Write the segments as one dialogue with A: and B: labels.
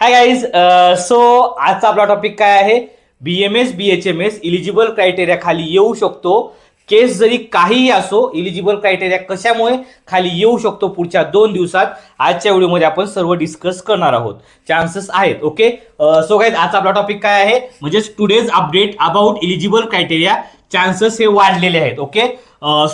A: Hi guys so आजचा आपला topic काय आहे? B M S B H M S eligible criteria खाली येऊ शकतो. केस जरी काहीही असो इलिजिबल क्रायटेरिया कशामुळे खाली येऊ शकतो पुढच्या दोन दिवसात? आजच्या व्हिडिओमध्ये आपण सर्व डिस्कस करणार आहोत. चान्सेस आहेत ओके सो गाईज आजचा आपला टॉपिक काय आहे? म्हणजेच today's update about eligible criteria chances हे वाढलेले आहेत ओके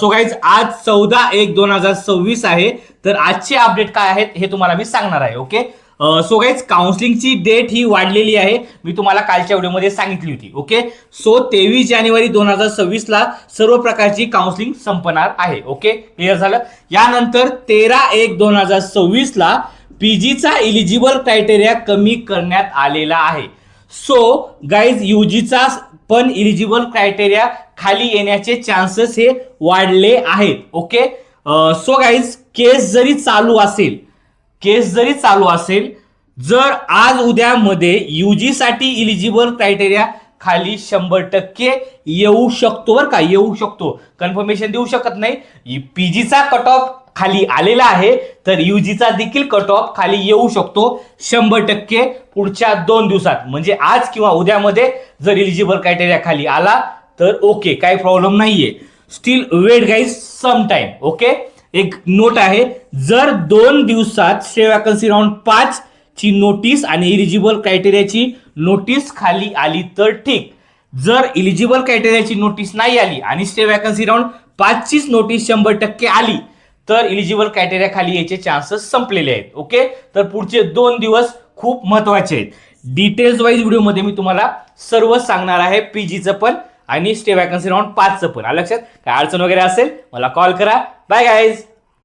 A: सो गाईज आज चौदा एक दोन हजार सव्वीस आहे. तर आजचे अपडेट काय आहेत हे तुम्हाला मी सांगणार आहे ओके सो गाईज काउन्सिलिंगची डेट ही वाढलेली आहे. मी तुम्हाला कालच्या व्हिडिओमध्ये सांगितली होती ओके सो तेवीस जानेवारी दोन हजार सव्वीसला सर्व प्रकारची काउन्सिलिंग संपणार आहे ओके क्लिअर झालं? यानंतर तेरा एक दोन हजार सव्वीसला पीजीचा इलिजिबल क्रायटेरिया कमी करण्यात आलेला आहे. सो गाईज युजीचा पण इलिजिबल क्रायटेरिया खाली येण्याचे चान्सेस हे वाढले आहेत ओके सो गाईज केस जरी चालू असेल केस जरी चालू असेल जर आज उद्यामध्ये युजीसाठी इलिजिबल क्रायटेरिया खाली शंभर टक्के येऊ शकतो बरं का येऊ शकतो. कन्फर्मेशन देऊ शकत नाही. पीजीचा कट ऑफ खाली आलेला आहे तर युजीचा देखील कट ऑफ खाली येऊ शकतो शंभर टक्के पुढच्या दोन दिवसात. म्हणजे आज किंवा उद्यामध्ये जर इलिजिबल क्रायटेरिया खाली आला तर ओके काही प्रॉब्लेम नाहीये. Still wait guys some time okay एक नोट आहे. जर दोन दिवसात स्टे वॅकन्सी राऊंड पाच ची नोटीस आणि इलिजिबल क्रायटेरियाची नोटीस खाली आली तर ठीक. जर इलिजिबल क्रायटेरियाची नोटीस नाही आली आणि स्टे वॅकन्सी राऊंड पाचचीच नोटीस शंभर टक्के आली तर इलिजिबल क्रायटेरिया खाली याचे चान्सेस संपलेले आहेत. ओके तर पुढचे दोन दिवस खूप महत्त्वाचे आहेत. डिटेल्स वाईज व्हिडिओमध्ये मी तुम्हाला सर्व सांगणार आहे. पीजीचं पण. आणि स्टे वॅकन्सी राऊंड पाचचं पण. लक्षात? काय अडचण वगैरे असेल मला कॉल करा. Bye guys